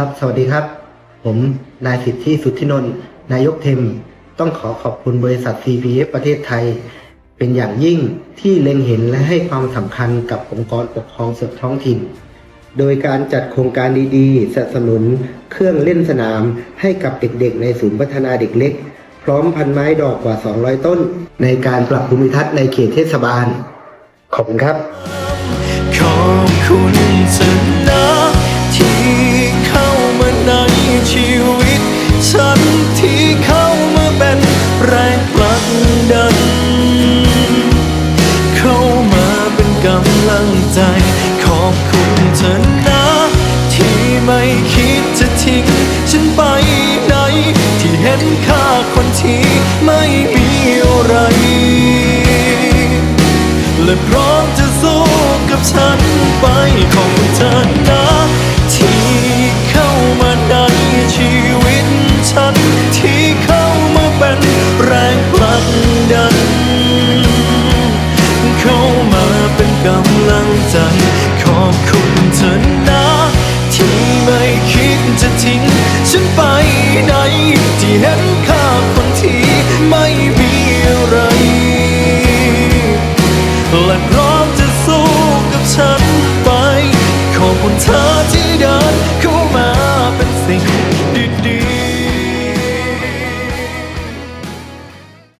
ครับ สวัสดีครับ ผมนายสิทธิสุทธินนท์นายกเทม ต้องขอขอบคุณบริษัท CPF ประเทศไทย เป็นอย่างยิ่งที่เล็งเห็นและให้ความสำคัญกับองค์กรปกครองส่วนท้องถิ่น โดยการจัดโครงการดีๆสนับสนุน เครื่องเล่นสนามให้กับเด็กๆ ในศูนย์พัฒนาเด็กเล็ก พร้อมพันไม้ดอกกว่า 200 ต้น ในการปรับภูมิทัศน์ในเขตเทศบาล ขอบคุณครับ ขอบคุณเธอ้งใจ ขอบคุณเธอนะ ที่ไม่คิดจะทิ้ง ฉันไปไหน ที่เห็นค่าคนที่ไม่มีอะไร และพร้อมจะสู้กับฉันไปขอบคุณเธอนะที่เข้ามาในชีวิตฉันที่เข้ามาเป็นแรงผลักดัน เข้ามา ใจขอบคุณเธอนะ ที่ไม่คิดจะทิ้ง ฉันไปไหน ที่เห็นค่าคนที่ไม่มีอะไร และพร้อมจะสู้กับฉันไป ขอบคุณเธอ